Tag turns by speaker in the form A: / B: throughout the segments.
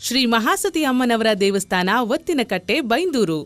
A: ಶ್ರೀ ಮಹಾಸತಿ ಅಮ್ಮನವರ ದೇವಸ್ಥಾನ ಒತ್ತಿನಕಟ್ಟೆ ಬೈಂದೂರು.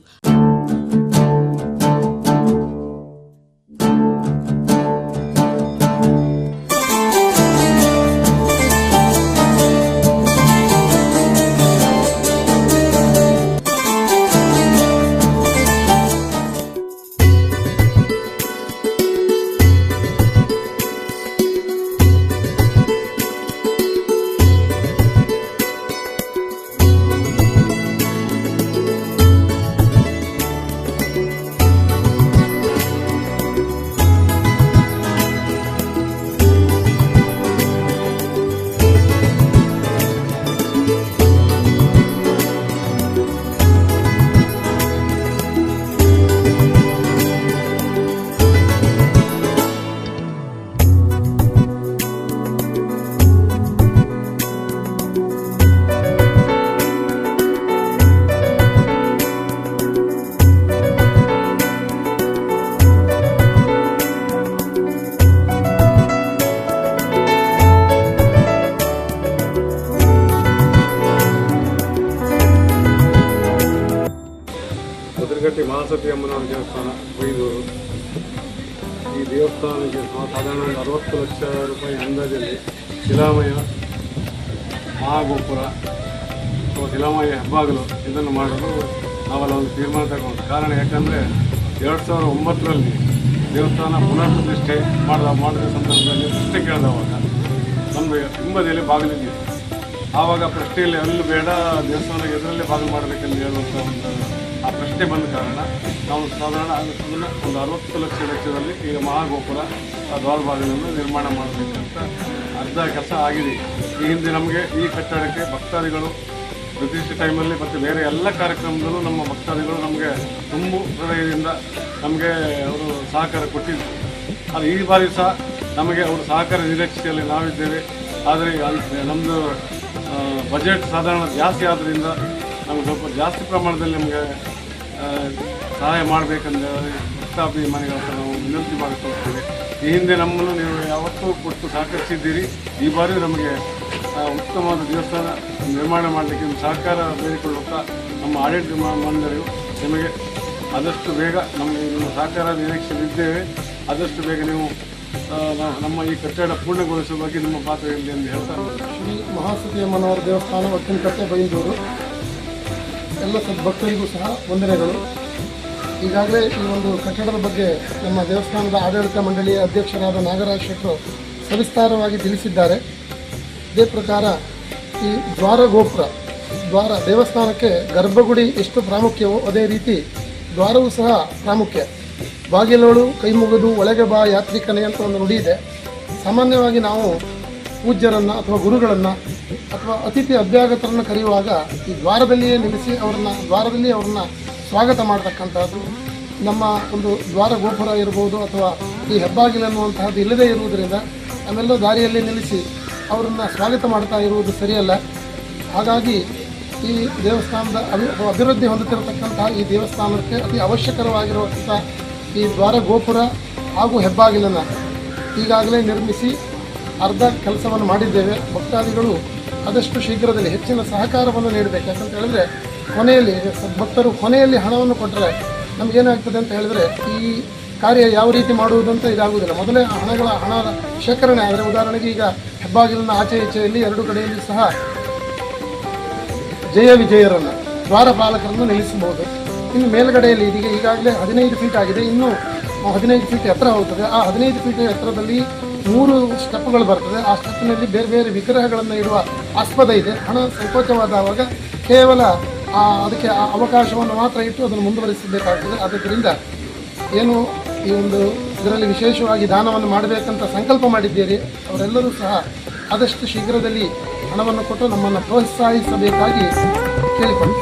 B: ಮಹಾಸತಿ ಅಮ್ಮನವರ ದೇವಸ್ಥಾನ ಬೈದೂರು ಈ ದೇವಸ್ಥಾನಕ್ಕೆ ಸಾಧಾರಣ ಅರವತ್ತು ಲಕ್ಷ ರೂಪಾಯಿ ಅಂದಾಜಲ್ಲಿ ಶಿಲಾಮಯ, ಮಹಾಗೋಪುರ ಅಥವಾ ಶಿಲಾಮಯ ಹೆಬ್ಬಾಗಲು ಇದನ್ನು ಮಾಡಲು ನಾವೆಲ್ಲ ಒಂದು ತೀರ್ಮಾನ ತಗೊಂಡು ಕಾರಣ ಯಾಕಂದರೆ ಎರಡು ಸಾವಿರದ ಒಂಬತ್ತರಲ್ಲಿ ದೇವಸ್ಥಾನ ಪುನಃ ಪ್ರತಿಷ್ಠೆ ಮಾಡಿದ ಮಾಡಿದ ಸಂದರ್ಭದಲ್ಲಿ ಪ್ರಶ್ನೆ ಕೇಳಿದವಾಗ ನಮ್ಮದು ಹಿಂಬದಿಯಲ್ಲಿ ಬಾಗಿಲಿದೆ ಆವಾಗ ಪ್ರಶ್ನೆಯಲ್ಲಿ ಅಲ್ಲಿ ಬೇಡ ದೇವಸ್ಥಾನ ಎದುರಲ್ಲೇ ಬಾಗಿಲು ಮಾಡಬೇಕೆಂದು ಹೇಳುವಂಥ ಒಂದು ಆ ಪ್ರಶ್ನೆ ಬಂದ ಕಾರಣ ನಾವು ಸಾಧಾರಣ ಅದನ್ನ ಒಂದು ಅರವತ್ತು ಲಕ್ಷ ವೆಚ್ಚದಲ್ಲಿ ಈಗ ಮಹಾಗೋಪುರ, ಆ ದ್ವಾರ ನಿರ್ಮಾಣ ಮಾಡಬೇಕಂತ ಅರ್ಧ ಕೆಲಸ ಆಗಿದೆ. ಈ ಹಿಂದೆ ನಮಗೆ ಈ ಕಟ್ಟಡಕ್ಕೆ ಭಕ್ತಾದಿಗಳು ಬ್ರಿಟಿಷ್ ಟೈಮಲ್ಲಿ ಮತ್ತು ಬೇರೆ ಎಲ್ಲ ಕಾರ್ಯಕ್ರಮದಲ್ಲೂ ನಮ್ಮ ಭಕ್ತಾದಿಗಳು ನಮಗೆ ತುಂಬು ಹೃದಯದಿಂದ ನಮಗೆ ಅವರು ಸಹಕಾರ ಕೊಟ್ಟಿದ್ದರು ಆದರೆ ಈ ಬಾರಿ ಸಹ ನಮಗೆ ಅವರು ಸಹಕಾರ ನಿರೀಕ್ಷೆಯಲ್ಲಿ ನಾವಿದ್ದೇವೆ. ಆದರೆ ನಮ್ಮದು ಬಜೆಟ್ ಸಾಧಾರಣ ಜಾಸ್ತಿ ಆದ್ದರಿಂದ ನಮಗೆ ಸ್ವಲ್ಪ ಜಾಸ್ತಿ ಪ್ರಮಾಣದಲ್ಲಿ ನಮಗೆ ಸಹಾಯ ಮಾಡಬೇಕಂದ್ರೆ ಭಕ್ತಾಭಿಮಾನಿಗಳ ಹತ್ರ ನಾವು ವಿನಂತಿ ಮಾಡಿಕೊಳ್ತೇವೆ. ಈ ಹಿಂದೆ ನಮ್ಮನ್ನು ನೀವು ಯಾವತ್ತೂ ಕೊಟ್ಟು ಸಹಕರಿಸಿದ್ದೀರಿ. ಈ ಬಾರಿಯೂ ನಮಗೆ ಉತ್ತಮವಾದ ದೇವಸ್ಥಾನ ನಿರ್ಮಾಣ ಮಾಡಲಿಕ್ಕೆ ಸಹಕಾರ ಬೇಡಿಕೊಳ್ಳುತ್ತಾ ನಮ್ಮ ಆಡಳಿತ ಮಂಡಳಿಯು ನಿಮಗೆ ಆದಷ್ಟು ಬೇಗ ನಮಗೆ ನಿಮ್ಮ ಸಹಕಾರ ನಿರೀಕ್ಷೆಯಲ್ಲಿದ್ದೇವೆ. ಆದಷ್ಟು ಬೇಗ ನೀವು ನಮ್ಮ ಈ ಕಟ್ಟಡ ಪೂರ್ಣಗೊಳಿಸುವ ಬಗ್ಗೆ ನಿಮ್ಮ ಪಾತ್ರ ಇರಲಿ ಎಂದು ಹೇಳ್ತಾರೆ
C: ಶ್ರೀ ಮಹಾಸತಿ ಅಮ್ಮನವರ ದೇವಸ್ಥಾನ ಒತ್ತಿನಕಟ್ಟೆ ಬೈಂದೂರು. ಎಲ್ಲ ಸದ್ಭಕ್ತರಿಗೂ ಸಹ ವಂದನೆಗಳು ಈಗಾಗಲೇ ಈ ಒಂದು ಕಟ್ಟಡದ ಬಗ್ಗೆ ನಮ್ಮ ದೇವಸ್ಥಾನದ ಆಡಳಿತ ಮಂಡಳಿಯ ಅಧ್ಯಕ್ಷರಾದ ನಾಗರಾಜ್ ಶೆಟ್ಟರು ಸವಿಸ್ತಾರವಾಗಿ ತಿಳಿಸಿದ್ದಾರೆ. ಇದೇ ಪ್ರಕಾರ ಈ ದ್ವಾರ ಗೋಪುರ ದ್ವಾರ ದೇವಸ್ಥಾನಕ್ಕೆ ಗರ್ಭಗುಡಿ ಎಷ್ಟು ಪ್ರಾಮುಖ್ಯವೋ ಅದೇ ರೀತಿ ದ್ವಾರವೂ ಸಹ ಪ್ರಾಮುಖ್ಯ. ಬಾಗಿಲೋಳು, ಕೈಮುಗದು, ಒಳಗೆ ಬಾ, ಯಾತ್ರಿಕನೇ ಅಂತ ಒಂದು ನುಡಿ ಇದೆ. ಸಾಮಾನ್ಯವಾಗಿ ನಾವು ಪೂಜ್ಯರನ್ನು ಅಥವಾ ಗುರುಗಳನ್ನು ಅಥವಾ ಅತಿಥಿ ಅಭ್ಯಾಗತರನ್ನು ಕರೆಯುವಾಗ ಈ ದ್ವಾರದಲ್ಲಿಯೇ ನಿಲ್ಲಿಸಿ ಅವರನ್ನ, ದ್ವಾರದಲ್ಲಿ ಅವ್ರನ್ನ ಸ್ವಾಗತ ಮಾಡತಕ್ಕಂಥದ್ದು ನಮ್ಮ ಒಂದು ದ್ವಾರ ಗೋಪುರ ಇರ್ಬೋದು ಅಥವಾ ಈ ಹೆಬ್ಬಾಗಿಲು ಅನ್ನುವಂತಹದ್ದು ಇಲ್ಲದೇ ಇರುವುದರಿಂದ ನಾವೆಲ್ಲೋ ದಾರಿಯಲ್ಲಿ ನಿಲ್ಲಿಸಿ ಅವರನ್ನು ಸ್ವಾಗತ ಮಾಡ್ತಾ ಇರುವುದು ಸರಿಯಲ್ಲ. ಹಾಗಾಗಿ ಈ ದೇವಸ್ಥಾನದ ಅಭಿ ಅಭಿವೃದ್ಧಿ ಹೊಂದುತ್ತಿರತಕ್ಕಂತಹ ಈ ದೇವಸ್ಥಾನಕ್ಕೆ ಅತಿ ಅವಶ್ಯಕರವಾಗಿರುವಂಥ ಈ ದ್ವಾರ ಗೋಪುರ ಹಾಗೂ ಹೆಬ್ಬಾಗಿಲನ್ನು ಈಗಾಗಲೇ ನಿರ್ಮಿಸಿ ಅರ್ಧ ಕೆಲಸವನ್ನು ಮಾಡಿದ್ದೇವೆ. ಭಕ್ತಾದಿಗಳು ಆದಷ್ಟು ಶೀಘ್ರದಲ್ಲಿ ಹೆಚ್ಚಿನ ಸಹಕಾರವನ್ನು ನೀಡಬೇಕು. ಯಾಕಂತ ಹೇಳಿದ್ರೆ ಕೊನೆಯಲ್ಲಿ ಭಕ್ತರು ಕೊನೆಯಲ್ಲಿ ಹಣವನ್ನು ಕೊಟ್ಟರೆ ನಮಗೇನಾಗ್ತದೆ ಅಂತ ಹೇಳಿದ್ರೆ ಈ ಕಾರ್ಯ ಯಾವ ರೀತಿ ಮಾಡುವುದಂತ ಇದಾಗುವುದಿಲ್ಲ. ಮೊದಲೇ ಹಣಗಳ ಹಣ ಶೇಖರಣೆ ಆದರೆ ಉದಾಹರಣೆಗೆ ಈಗ ಹೆಬ್ಬಾಗಿಲಿನ ಆಚೆ ಈಚೆಯಲ್ಲಿ ಎರಡು ಕಡೆಯಲ್ಲಿ ಸಹ ಜಯ ವಿಜಯರನ್ನು ದ್ವಾರಪಾಲಕರನ್ನು ನಿಲ್ಲಿಸಬಹುದು. ಇನ್ನು ಮೇಲ್ಗಡೆಯಲ್ಲಿ ಇದೀಗ ಈಗಾಗಲೇ ಹದಿನೈದು ಫೀಟ್ ಆಗಿದೆ. ಇನ್ನು ಹದಿನೈದು ಫೀಟ್ ಎತ್ತರ ಹೋಗುತ್ತದೆ ಆ ಹದಿನೈದು ಫೀಟ್ ಎತ್ತರದಲ್ಲಿ ಮೂರು ಸ್ಟೆಪ್ಗಳು ಬರ್ತದೆ. ಆ ಸ್ಟೆಪ್ನಲ್ಲಿ ಬೇರೆ ಬೇರೆ ವಿಗ್ರಹಗಳನ್ನು ಇಡುವ ಆಸ್ಪದ ಇದೆ. ಹಣ ಸಂಕೋಚವಾದವಾಗ ಕೇವಲ ಅದಕ್ಕೆ ಆ ಅವಕಾಶವನ್ನು ಮಾತ್ರ ಇಟ್ಟು ಅದನ್ನು ಮುಂದುವರಿಸಬೇಕಾಗ್ತದೆ. ಆದ್ದರಿಂದ ಏನು ಈ ಒಂದು ಇದರಲ್ಲಿ ವಿಶೇಷವಾಗಿ ದಾನವನ್ನು ಮಾಡಬೇಕಂತ ಸಂಕಲ್ಪ ಮಾಡಿದ್ದೀರಿ, ಅವರೆಲ್ಲರೂ ಸಹ ಆದಷ್ಟು ಶೀಘ್ರದಲ್ಲಿ ಹಣವನ್ನು ಕೊಟ್ಟು ನಮ್ಮನ್ನು ಪ್ರೋತ್ಸಾಹಿಸಬೇಕಾಗಿ ಕೇಳಿಕೊಂಡು